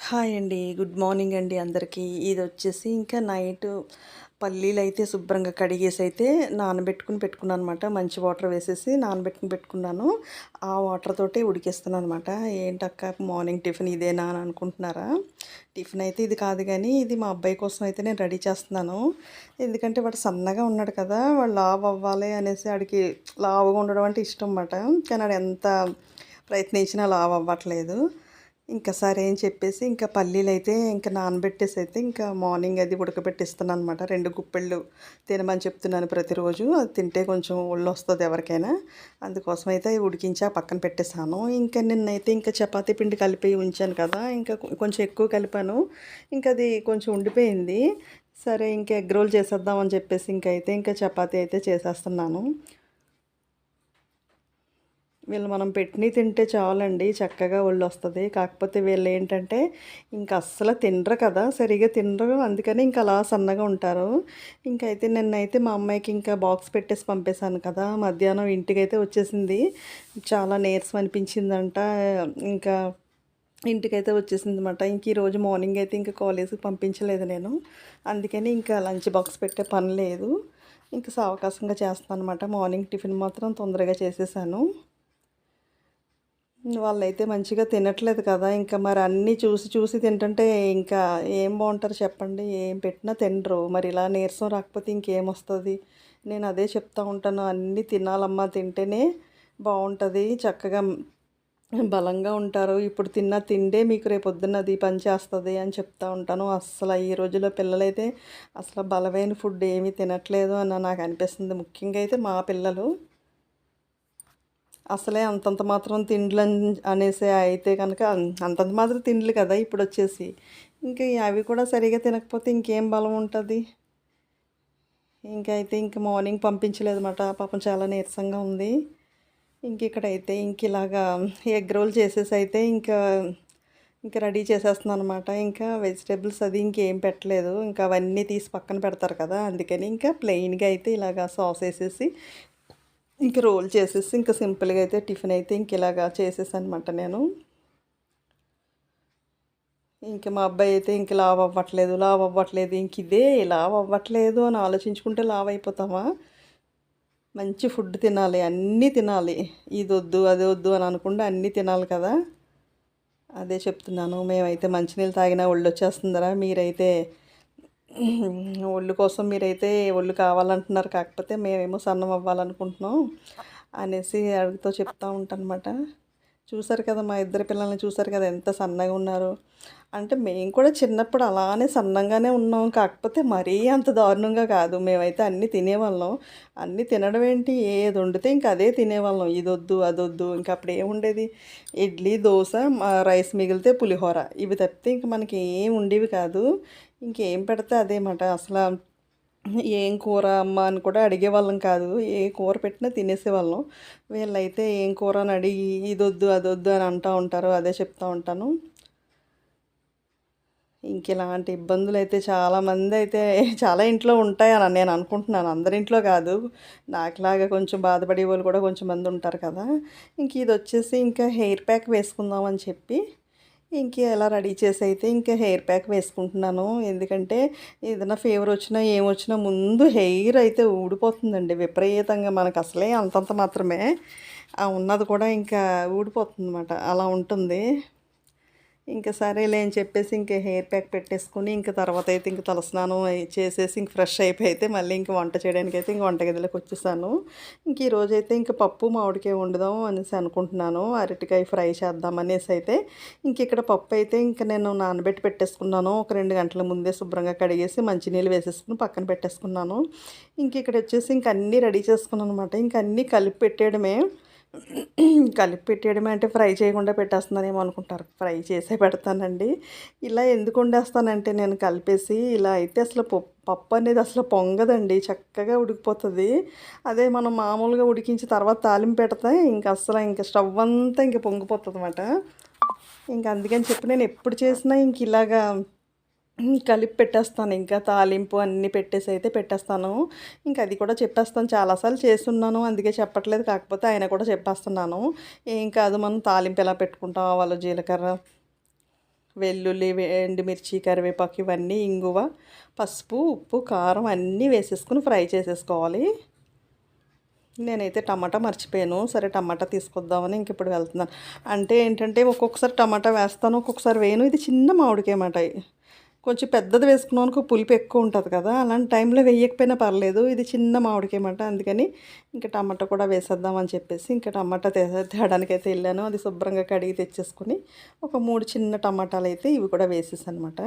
Hi అండి. Good morning అండి అందరికీ. ఇది వచ్చేసి ఇంకా నైట్ పల్లీలు అయితే శుభ్రంగా కడిగేసి అయితే నానబెట్టుకుని పెట్టుకున్నాను అనమాట మంచి వాటర్ వేసేసి నానబెట్టుకుని పెట్టుకున్నాను. ఆ వాటర్ తోటే ఉడికేస్తున్నాను అనమాట ఏంటక్క మార్నింగ్ టిఫిన్ ఇదేనా అని అనుకుంటున్నారా? టిఫిన్ అయితే ఇది కాదు కానీ ఇది మా అబ్బాయి కోసం అయితే నేను రెడీ చేస్తున్నాను. ఎందుకంటే వాడు సన్నగా ఉన్నాడు కదా వాడు లావు అవ్వాలి అనేసి వాడికి లావుగా ఉండడం అంటే ఇష్టం అన్నమాట. కానీ వాడు ఎంత ప్రయత్నించినా లావు అవ్వట్లేదు. ఇంకా సరే అని చెప్పేసి ఇంకా పల్లీలు అయితే ఇంకా నానబెట్టేసి అయితే ఇంకా మార్నింగ్ అది ఉడకబెట్టిస్తున్నాను అనమాట రెండు గుప్పెళ్ళు తినమని చెప్తున్నాను ప్రతిరోజు. అది తింటే కొంచెం ఒళ్ళు వస్తుంది ఎవరికైనా. అందుకోసం అయితే అవి ఉడికించి ఆ పక్కన పెట్టేశాను. ఇంకా నిన్నైతే ఇంకా చపాతీ పిండి కలిపి ఉంచాను కదా ఇంకా కొంచెం ఎక్కువ కలిపాను. ఇంకా అది కొంచెం ఉండిపోయింది. సరే ఇంకా ఎగ్ రోల్ చేసేద్దామని చెప్పేసి ఇంకైతే అయితే ఇంకా చపాతీ అయితే చేసేస్తున్నాను. వీళ్ళు మనం పెట్టినవి తింటే చాలండి చక్కగా ఒళ్ళు వస్తుంది. కాకపోతే వీళ్ళు ఏంటంటే ఇంకా అస్సలు తినరు కదా సరిగా తినరు. అందుకని ఇంకా అలా సన్నగా ఉంటారు. ఇంకైతే నిన్నైతే మా అమ్మాయికి ఇంకా బాక్స్ పెట్టేసి పంపేశాను కదా మధ్యాహ్నం ఇంటికైతే వచ్చేసింది. చాలా నీరసం అనిపించిందంట. ఇంకా ఇంటికైతే వచ్చేసింది అనమాట ఇంక ఈరోజు మార్నింగ్ అయితే ఇంకా కాలేజీకి పంపించలేదు నేను. అందుకని ఇంకా లంచ్ బాక్స్ పెట్టే పని లేదు. ఇంకా సావకాశంగా చేస్తాను అనమాట మార్నింగ్ టిఫిన్ మాత్రం తొందరగా చేసేసాను. వాళ్ళైతే మంచిగా తినట్లేదు కదా ఇంకా మరి అన్నీ చూసి చూసి తింటుంటే ఇంకా ఏం బాగుంటారు చెప్పండి ఏం పెట్టినా తినరు. మరి ఇలా నీరసం రాకపోతే ఇంకేం వస్తుంది? నేను అదే చెప్తా ఉంటాను అన్నీ తినాలమ్మా తింటేనే బాగుంటుంది చక్కగా బలంగా ఉంటారు. ఇప్పుడు తిన్న తిండే మీకు రేపు పొద్దున్న అది పని చేస్తుంది అని చెప్తా ఉంటాను. అస్సలు ఈ రోజుల్లో పిల్లలైతే అసలు బలమైన ఫుడ్ ఏమీ తినట్లేదు అని నాకు అనిపిస్తుంది. ముఖ్యంగా అయితే మా పిల్లలు అసలే అంతంత మాత్రం తిండ్లు అని- అనేసి అయితే కనుక అంతంత మాత్రం తిండ్లు కదా ఇప్పుడు వచ్చేసి ఇంకా అవి కూడా సరిగా తినకపోతే ఇంకేం బలం ఉంటుంది? ఇంకా అయితే ఇంక మార్నింగ్ పంపించలేదన్నమాట. పాపం చాలా నీరసంగా ఉంది. ఇంక ఇక్కడైతే ఇంక ఇలాగా ఎగ్ రోల్ చేసేసి అయితే ఇంకా ఇంకా రెడీ చేసేస్తున్నాను అనమాట ఇంకా వెజిటేబుల్స్ అది ఇంకేం పెట్టలేదు. ఇంకా అవన్నీ తీసి పక్కన పెడతారు కదా అందుకని ఇంకా ప్లెయిన్గా అయితే ఇలాగా సాస్ వేసేసి ఇంక రోల్ చేసేసి ఇంకా సింపుల్గా అయితే టిఫిన్ అయితే ఇంక ఇలాగా చేసేసాను అనమాట నేను. ఇంక మా అబ్బాయి అయితే ఇంక లావ్ అవ్వట్లేదు లావ్ అవ్వట్లేదు ఇంక ఇదే లావ్ అవ్వట్లేదు అని ఆలోచించుకుంటే లావ్ అయిపోతామా? మంచి ఫుడ్ తినాలి అన్నీ తినాలి. ఇది వద్దు అది వద్దు అని అనుకుంటే అన్నీ తినాలి కదా. అదే చెప్తున్నాను మేమైతే మంచినీళ్ళు తాగినా ఒళ్ళు వచ్చేస్తుందరా మీరైతే ఒళ్ళు కోసం మీరైతే ఒళ్ళు కావాలంటున్నారు కాకపోతే మేమేమో సన్నం అవ్వాలనుకుంటున్నాం అనేసి అడుగుతూ చెప్తా ఉంటానమాట. చూసారు కదా మా ఇద్దరు పిల్లల్ని చూసారు కదా ఎంత సన్నగా ఉన్నారు. అంటే మేము కూడా చిన్నప్పుడు అలానే సన్నంగానే ఉన్నాం కాకపోతే మరీ అంత దారుణంగా కాదు. మేమైతే అన్నీ తినేవాళ్ళం. అన్నీ తినడం ఏంటి? ఏది వండితే ఇంక అదే తినేవాళ్ళం. ఇది వద్దు అది వద్దు ఇంకా అప్పుడు ఏముండేది ఇడ్లీ దోశ రైస్ మిగిలితే పులిహోర. ఇవి తప్పితే ఇంక మనకి ఏం ఉండేవి కాదు. ఇంకేం పెడితే అదేమాట అసలు ఏం కూర అమ్మ అని కూడా అడిగేవాళ్ళం కాదు. ఏ కూర పెట్టినా తినేసేవాళ్ళం. వీళ్ళైతే ఏం కూర అని అడిగి ఇది వద్దు అది వద్దు అని అంటూ ఉంటారు. అదే చెప్తా ఉంటాను. ఇంక ఇలాంటి ఇబ్బందులు అయితే చాలామంది అయితే చాలా ఇంట్లో ఉంటాయని నేను అనుకుంటున్నాను. అందరి ఇంట్లో కాదు. నాకులాగా కొంచెం బాధపడే వాళ్ళు కూడా కొంచెం మంది ఉంటారు కదా. ఇంక ఇది వచ్చేసి ఇంకా హెయిర్ ప్యాక్ వేసుకుందామని చెప్పి ఇంకే ఎలా రెడీ చేసి అయితే ఇంకా హెయిర్ ప్యాక్ వేసుకుంటున్నాను. ఎందుకంటే ఏదైనా ఫీవర్ వచ్చినా ఏమొచ్చినా ముందు హెయిర్ అయితే ఊడిపోతుందండి. విపరీతంగా మనకు అసలే అంతంత మాత్రమే. ఉన్నది కూడా ఇంకా ఊడిపోతుంది అన్నమాట అలా ఉంటుంది. ఇంకా సరేలే అని చెప్పేసి ఇంకా హెయిర్ ప్యాక్ పెట్టేసుకుని ఇంకా తర్వాత అయితే ఇంక తలస్నానం చేసేసి ఇంక ఫ్రెష్ అయిపోయి అయితే మళ్ళీ ఇంక వంట చేయడానికి అయితే ఇంక వంటగదిలోకి వచ్చేసాను. ఇంక ఈరోజు అయితే ఇంక పప్పు మామిడికాయ వండుదాం అనేసి అనుకుంటున్నాను. అరటికాయ ఫ్రై చేద్దాం అనేసి అయితే ఇంక ఇక్కడ పప్పు అయితే ఇంక నేను నానబెట్టి పెట్టేసుకున్నాను. ఒక రెండు గంటల ముందే శుభ్రంగా కడిగేసి మంచినీళ్ళు వేసేసుకుని పక్కన పెట్టేసుకున్నాను. ఇంక ఇక్కడ వచ్చేసి ఇంక అన్నీ రెడీ చేసుకున్నాను అనమాట ఇంక అన్నీ కలిపి పెట్టేయడమే. కలిపి పెట్టేయడమే అంటే ఫ్రై చేయకుండా పెట్టేస్తున్నానేమో అనుకుంటారు. ఫ్రై చేసే పెడతానండి. ఇలా ఎందుకు వండేస్తానంటే నేను కలిపేసి ఇలా అయితే అసలు పప్పు అనేది అసలు పొంగదండి. చక్కగా ఉడికిపోతుంది. అదే మనం మామూలుగా ఉడికించి తర్వాత తాలింపు పెడితే ఇంకా అసలు ఇంకా స్టవ్ అంతా ఇంకా పొంగిపోతుంది అన్నమాట ఇంకా అందుకని చెప్పి నేను ఎప్పుడు చేసినా ఇంక ఇలాగా కలిపి పెట్టేస్తాను. ఇంకా తాలింపు అన్నీ పెట్టేసి అయితే పెట్టేస్తాను. ఇంకా అది కూడా చెప్పేస్తాను. చాలాసార్లు చేస్తున్నాను. అందుకే చెప్పట్లేదు. కాకపోతే ఆయన కూడా చెప్పేస్తున్నాను. ఏం కాదు. మనం తాలింపు ఎలా పెట్టుకుంటాం? ఆవాలు జీలకర్ర వెల్లుల్లి ఎండుమిర్చి కరివేపాకు ఇవన్నీ ఇంగువ పసుపు ఉప్పు కారం అన్నీ వేసేసుకుని ఫ్రై చేసేసుకోవాలి. నేనైతే టమాటా మర్చిపోయాను. సరే టమాటా తీసుకొద్దామని ఇంక ఇప్పుడు వెళ్తున్నాను. అంటే ఏంటంటే ఒక్కొక్కసారి టమాటా వేస్తాను ఒక్కొక్కసారి వేయను. ఇది చిన్న మామిడికాయ మాట. కొంచెం పెద్దది వేసుకున్నాను పులుపు ఎక్కువ ఉంటుంది కదా అలాంటి టైంలో వేయకపోయినా పర్లేదు. ఇది చిన్న మామిడికాయమాట అందుకని ఇంకా టమాటా కూడా వేసేద్దామని చెప్పేసి ఇంకా టమాటా తే తేడానికి అయితే వెళ్ళాను. అది శుభ్రంగా కడిగి తెచ్చేసుకుని ఒక మూడు చిన్న టమాటాలు అయితే ఇవి కూడా వేసేసానమాట.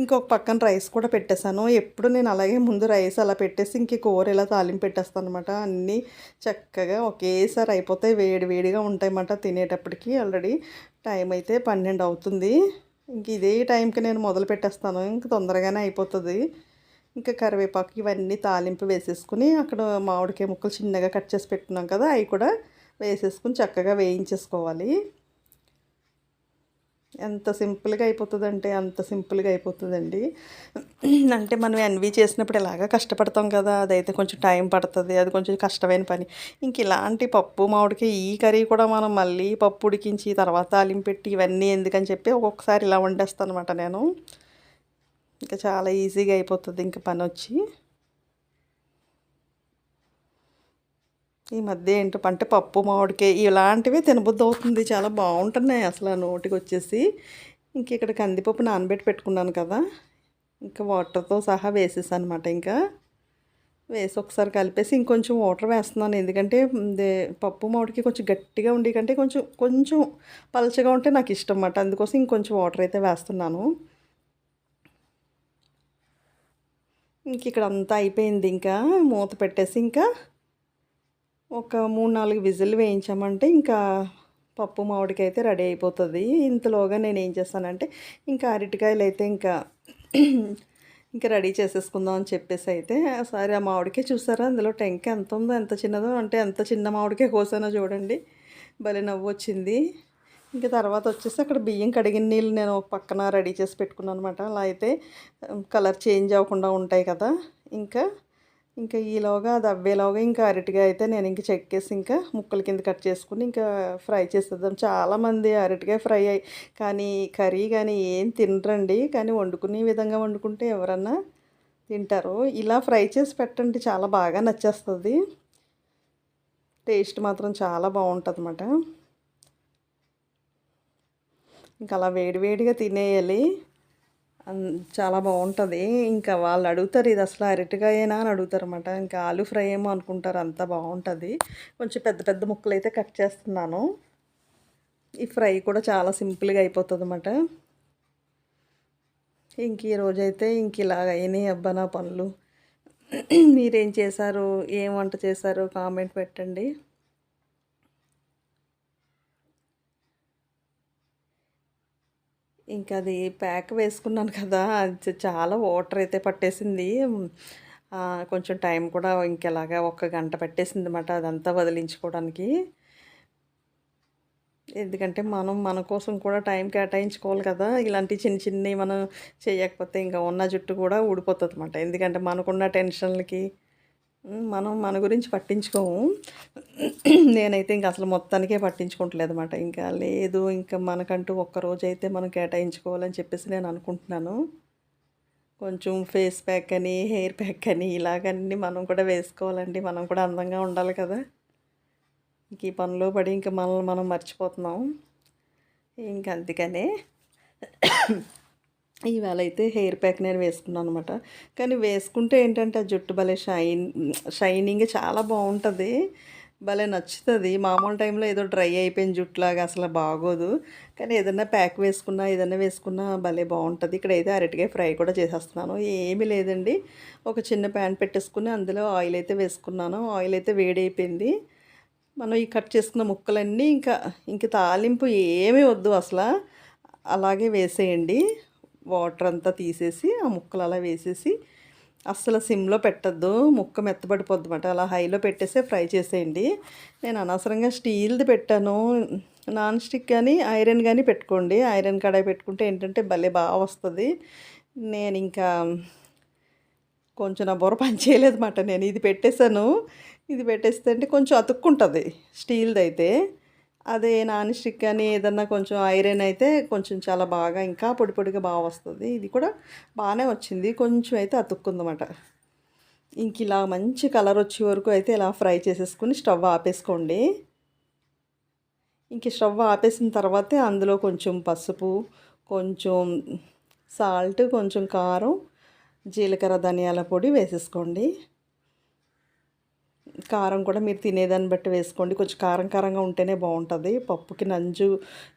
ఇంకొక పక్కన రైస్ కూడా పెట్టేశాను. ఎప్పుడు నేను అలాగే ముందు రైస్ అలా పెట్టేసి ఇంక కూర ఇలా తాలింపు పెట్టేస్తాను అనమాట అన్నీ చక్కగా ఒకేసారి అయిపోతాయి వేడి వేడిగా ఉంటాయి అన్నమాట తినేటప్పటికి. ఆల్రెడీ టైం అయితే పన్నెండు అవుతుంది. ఇంక ఇదే టైంకి నేను మొదలు పెట్టేస్తాను. ఇంక తొందరగానే అయిపోతుంది. ఇంకా కరివేపాకు ఇవన్నీ తాలింపు వేసేసుకుని అక్కడ మామిడికాయ ముక్కలు చిన్నగా కట్ చేసి పెట్టుకున్నాం కదా అవి కూడా వేసేసుకుని చక్కగా వేయించేసుకోవాలి. ఎంత సింపుల్గా అయిపోతుందంటే అంత సింపుల్గా అయిపోతుందండి. అంటే మనం ఎన్వి చేసినప్పుడు ఇలాగా కష్టపడతాం కదా అదైతే కొంచెం టైం పడుతుంది అది కొంచెం కష్టమైన పని. ఇంక ఇలాంటి పప్పు మామిడికి ఈ కర్రీ కూడా మనం మళ్ళీ పప్పు ఉడికించి తర్వాత అలింపెట్టి ఇవన్నీ ఎందుకని చెప్పి ఒక్కొక్కసారి ఇలా వండేస్తాను అనమాట నేను. ఇంకా చాలా ఈజీగా అయిపోతుంది ఇంక పని వచ్చి ఈ మధ్య ఏంటో అంటే పప్పు మామిడికాయ ఇలాంటివి తినబుద్ధి అవుతుంది చాలా బాగుంటున్నాయి అసలు ఆ నోటికి వచ్చేసి ఇంక ఇక్కడ కందిపప్పు నానబెట్టి పెట్టుకున్నాను కదా. ఇంకా వాటర్తో సహా వేసేసాను అనమాట ఇంకా. వేసి ఒకసారి కలిపేసి ఇంకొంచెం వాటర్ వేస్తున్నాను. ఎందుకంటే పప్పు మామిడికి కొంచెం గట్టిగా ఉండి కంటే కొంచెం కొంచెం పలచగా ఉంటే నాకు ఇష్టం అన్నమాట అందుకోసం ఇంకొంచెం వాటర్ అయితే వేస్తున్నాను. ఇంక ఇక్కడ అంతా అయిపోయింది. ఇంకా మూత పెట్టేసి ఇంకా ఒక మూడు నాలుగు విజిల్ వేయించామంటే ఇంకా పప్పు మామిడికి అయితే రెడీ అయిపోతుంది. ఇంతలోగా నేను ఏం చేస్తానంటే ఇంకా అరటికాయలు అయితే ఇంకా ఇంకా రెడీ చేసేసుకుందాం అని చెప్పేసి అయితే సరే ఆ మామిడికాయ చూసారా? అందులో టెంక ఎంత ఉందో ఎంత చిన్నదో అంటే ఎంత చిన్న మామిడికాయ కోసానో చూడండి. భలే నవ్వు వచ్చింది. ఇంకా తర్వాత వచ్చేసి అక్కడ బియ్యం కడిగిన నీళ్ళు నేను ఒక పక్కన రెడీ చేసి పెట్టుకున్నాను అనమాట అలా అయితే కలర్ చేంజ్ అవ్వకుండా ఉంటాయి కదా. ఇంకా ఇంకా ఈలోగా అది అవ్వేలోగా ఇంకా అరటిగా అయితే నేను ఇంక చెక్కేసి ఇంకా ముక్కల కింద కట్ చేసుకుని ఇంకా ఫ్రై చేసేద్దాం. చాలామంది అరటిగా ఫ్రై అయ్యి కానీ కర్రీ కానీ ఏం తినరండి. కానీ వండుకునే విధంగా వండుకుంటే ఎవరన్నా తింటారు. ఇలా ఫ్రై చేసి పెట్టండి. చాలా బాగా నచ్చేస్తుంది. టేస్ట్ మాత్రం చాలా బాగుంటుంది అన్నమాట ఇంకా అలా వేడివేడిగా తినేయాలి. చాలా బాగుంటుంది. ఇంకా వాళ్ళు అడుగుతారు ఇది అసలు అరటికాయేనా? అని అడుగుతారు అనమాట ఇంకా ఆలు ఫ్రై ఏమో అనుకుంటారు అంత బాగుంటుంది. కొంచెం పెద్ద పెద్ద ముక్కలు అయితే కట్ చేస్తున్నాను. ఈ ఫ్రై కూడా చాలా సింపుల్గా అయిపోతుంది అనమాట ఇంక ఈరోజైతే ఇంక ఇలాగ అయినాయి అబ్బా నా పనులు. మీరేం చేశారు? ఏం వంట చేశారు? కామెంట్ పెట్టండి. ఇంకా అది ప్యాక్ వేసుకున్నాను కదా అది చాలా వాటర్ అయితే పట్టేసింది. కొంచెం టైం కూడా ఇంకెలాగా ఒక గంట పట్టేసింది అనమాట అదంతా వదిలించుకోవడానికి. ఎందుకంటే మనం మన కోసం కూడా టైం కేటాయించుకోవాలి కదా ఇలాంటి చిన్న చిన్నవి మనం చేయకపోతే ఇంకా ఉన్న జుట్టు కూడా ఊడిపోతుంది అనమాట ఎందుకంటే మనకున్న టెన్షన్లకి మనం మన గురించి పట్టించుకోము. నేనైతే ఇంకా అసలు మొత్తానికే పట్టించుకోవట్లేదు అనమాట ఇంకా లేదు ఇంకా మనకంటూ ఒక్క రోజు అయితే మనం కేటాయించుకోవాలని చెప్పేసి నేను అనుకుంటున్నాను. కొంచెం ఫేస్ ప్యాక్ అని హెయిర్ ప్యాక్ అని ఇలాగన్నీ మనం కూడా వేసుకోవాలండి. మనం కూడా అందంగా ఉండాలి కదా. ఇంక ఈ పనిలో పడి ఇంకా మనల్ని మనం మర్చిపోతున్నాం. ఇంక అందుకనే ఇవాళ అయితే హెయిర్ ప్యాక్ నేను వేసుకున్నాను అనమాట కానీ వేసుకుంటే ఏంటంటే ఆ జుట్టు భలే షైన్ షైనింగ్ చాలా బాగుంటుంది. భలే నచ్చుతుంది. మామూలు టైంలో ఏదో డ్రై అయిపోయిన జుట్టులాగా అసలు బాగోదు. కానీ ఏదైనా ప్యాక్ వేసుకున్నా ఏదైనా వేసుకున్నా భలే బాగుంటుంది. ఇక్కడ అయితే అరటికాయ ఫ్రై కూడా చేసేస్తున్నాను. ఏమీ లేదండి. ఒక చిన్న ప్యాన్ పెట్టేసుకుని అందులో ఆయిల్ అయితే వేసుకున్నాను. ఆయిల్ అయితే వేడైపోయింది. మనం ఈ కట్ చేసుకున్న ముక్కలన్నీ ఇంకా ఇంక తాలింపు ఏమీ వద్దు అసలు. అలాగే వేసేయండి. వాటర్ అంతా తీసేసి ఆ ముక్కలు అలా వేసేసి అస్సలు సిమ్లో పెట్టద్దు. ముక్క మెత్తబడిపోద్ది అనమాట అలా హైలో పెట్టేసే ఫ్రై చేసేయండి. నేను అనవసరంగా స్టీల్ది పెట్టాను. నాన్ స్టిక్ కానీ ఐరన్ కానీ పెట్టుకోండి. ఐరన్ కడాయి పెట్టుకుంటే ఏంటంటే భలే బాగా వస్తుంది. నేను ఇంకా కొంచెం నా బుర్ర పని చేయలేదన్నమాట. నేను ఇది పెట్టేశాను. ఇది పెట్టేస్తే అంటే కొంచెం అతుక్కుంటుంది స్టీల్ది అయితే అదే నాన్ స్టిక్ అని ఏదన్నా కొంచెం ఐరన్ అయితే కొంచెం చాలా బాగా ఇంకా పొడి పొడిగా బాగా వస్తుంది. ఇది కూడా బాగానే వచ్చింది. కొంచెం అయితే అతుక్కుందన్నమాట. ఇంక ఇలా మంచి కలర్ వచ్చే వరకు అయితే ఇలా ఫ్రై చేసేసుకుని స్టవ్ ఆపేసుకోండి. ఇంక స్టవ్ ఆపేసిన తర్వాతే అందులో కొంచెం పసుపు కొంచెం సాల్ట్ కొంచెం కారం జీలకర్ర ధనియాల పొడి వేసేసుకోండి. కారం కూడా మీరు తినేదాన్ని బట్టి వేసుకోండి. కొంచెం కారం కారంగా ఉంటేనే బాగుంటుంది. పప్పుకి నంజు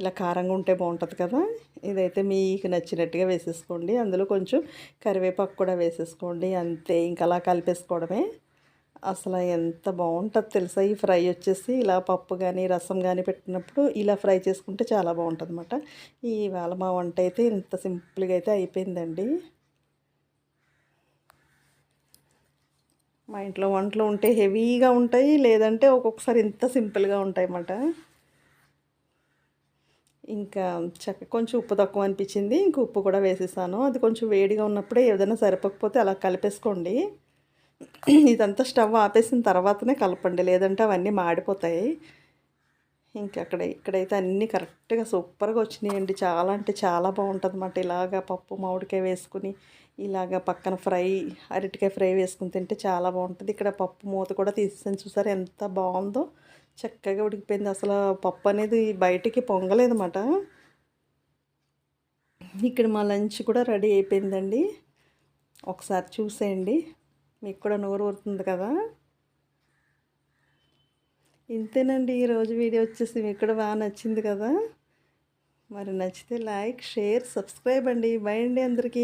ఇలా కారంగా ఉంటే బాగుంటుంది కదా. ఇదైతే మీకు నచ్చినట్టుగా వేసేసుకోండి. అందులో కొంచెం కరివేపాకు కూడా వేసేసుకోండి. అంతే ఇంకా అలా కలిపేసుకోవడమే. అసలు ఎంత బాగుంటుంది తెలుసా? ఈ ఫ్రై వచ్చేసి ఇలా పప్పు కానీ రసం కానీ పెట్టినప్పుడు ఇలా ఫ్రై చేసుకుంటే చాలా బాగుంటుంది అనమాట ఈవేళ మా వంట అయితే ఇంత సింపుల్గా అయితే అయిపోయిందండి. మా ఇంట్లో వంటలు ఉంటే హెవీగా ఉంటాయి లేదంటే ఒక్కొక్కసారి ఇంత సింపుల్గా ఉంటాయి అన్నమాట ఇంకా చక్క కొంచెం ఉప్పు తక్కువ అనిపించింది ఇంక ఉప్పు కూడా వేసేసాను. అది కొంచెం వేడిగా ఉన్నప్పుడే ఏదైనా సరిపోకపోతే అలా కలిపేసుకోండి. ఇదంతా స్టవ్ ఆపేసిన తర్వాతనే కలపండి లేదంటే అవన్నీ మాడిపోతాయి. ఇంకా అక్కడ ఇక్కడైతే అన్నీ కరెక్ట్గా సూపర్గా వచ్చినాయండి. చాలా అంటే చాలా బాగుంటుంది అన్నమాట ఇలాగా పప్పు మామిడికాయ వేసుకుని ఇలాగ పక్కన ఫ్రై అరటికాయ ఫ్రై వేసుకుని తింటే చాలా బాగుంటుంది. ఇక్కడ పప్పు మూత కూడా తీసేసాను చూసారు ఎంత బాగుందో. చక్కగా ఉడికిపోయింది. అసలు పప్పు అనేది బయటికి పొంగలేదన్నమాట. ఇక్కడ మా లంచ్ కూడా రెడీ అయిపోయిందండి. ఒకసారి చూసేయండి. మీకు కూడా నోరు ఊరుతుంది కదా. ఇంతేనండి ఈరోజు వీడియో వచ్చేసి మీకు కూడా బాగా నచ్చింది కదా. మరి నచ్చితే లైక్ షేర్ సబ్స్క్రైబ్ అండి. బై అండి అందరికీ.